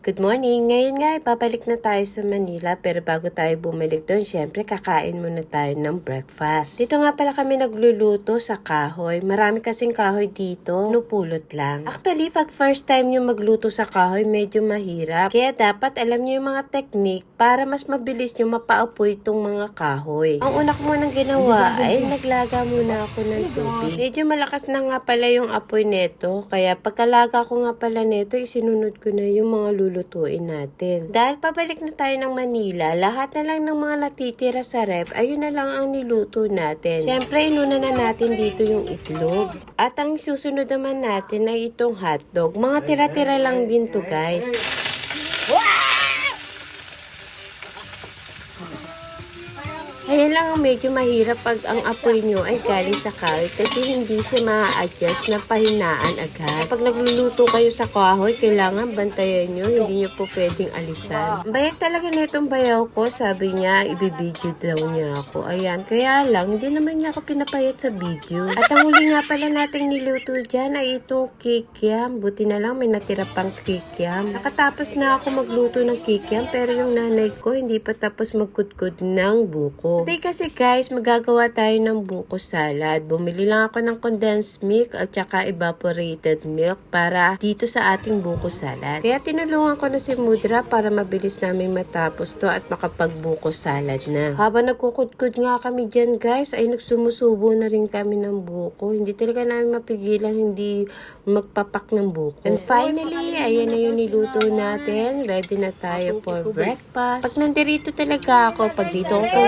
Good morning! Ngayon nga, babalik na tayo sa Manila pero bago tayo bumalik doon, syempre kakain muna tayo ng breakfast. Dito nga pala kami nagluluto sa kahoy. Marami kasing kahoy dito, nupulot lang. Actually, pag first time nyo magluto sa kahoy, medyo mahirap. Kaya dapat alam nyo yung mga technique para mas mabilis nyo mapaapoy itong mga kahoy. Ang una ko munang ginawa ay naglaga muna ako ng tubig. Medyo malakas na nga pala yung apoy neto, kaya pagkalaga ko nga pala neto, isinunod ko na yung mga lulutuin natin. Dahil pabalik na tayo ng Manila, lahat na lang ng mga natitira sa rep, ayun na lang ang niluto natin. Siyempre, inuna na natin dito yung itlog. At ang susunod naman natin ay itong hotdog. Mga tira-tira lang din to guys. Lang ang medyo mahirap pag ang apoy nyo ay galing sa kahoy kasi hindi siya ma-adjust na pahinaan agad. Pag nagluluto kayo sa kahoy, kailangan bantayan nyo, hindi nyo po pwedeng alisan. Ang Bayat talaga na itong bayaw ko, sabi niya, ibibideo daw niya ako. Ayan, kaya lang, hindi naman niya ako pinapayat sa video. At ang huli nga pala nating niluto dyan ay itong kikiam. Buti na lang may natira pang kikiam. Nakatapos na ako magluto ng kikiam pero yung nanay ko hindi pa tapos magkudkod ng buko. Today kasi guys, magagawa tayo ng buko salad. Bumili lang ako ng condensed milk at saka evaporated milk para dito sa ating buko salad. Kaya tinulungan ko na si Mudra para mabilis namin matapos to at makapagbuko salad na. Habang nagkukudkod nga kami dyan guys, ay nagsumusubo na rin kami ng buko. Hindi talaga namin mapigilan hindi magpapak ng buko. And finally, ayan na yung niluto natin. Ready na tayo for breakfast. Pag nandirito talaga ako, pag dito ako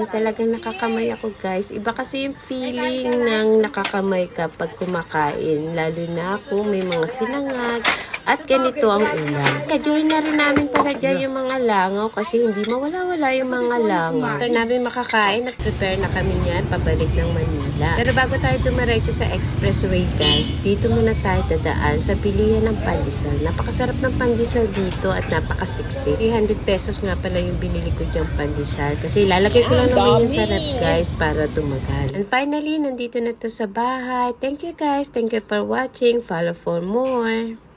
kumakain, talagang nakakamay ako guys. Iba kasi yung feeling ng nakakamay ka pag kumakain. Lalo na kung may mga sinangag at ganito ang ulam. Kajoy na rin namin pala dyan yung mga langaw kasi hindi mawala-wala yung mga langaw. After namin makakain, nag-prepare na kami niyan pabalik ng Manila. Pero bago tayo dumiretso sa expressway guys, dito muna tayo dadaan sa bilihan ng pandesal. Napakasarap ng pandesal dito at napakasiksi. 300 pesos nga pala yung binili ko diyang pandesal kasi lalagay ko lang naman yung sa rep guys para tumagal. And finally, nandito na to sa bahay. Thank you guys. Thank you for watching. Follow for more.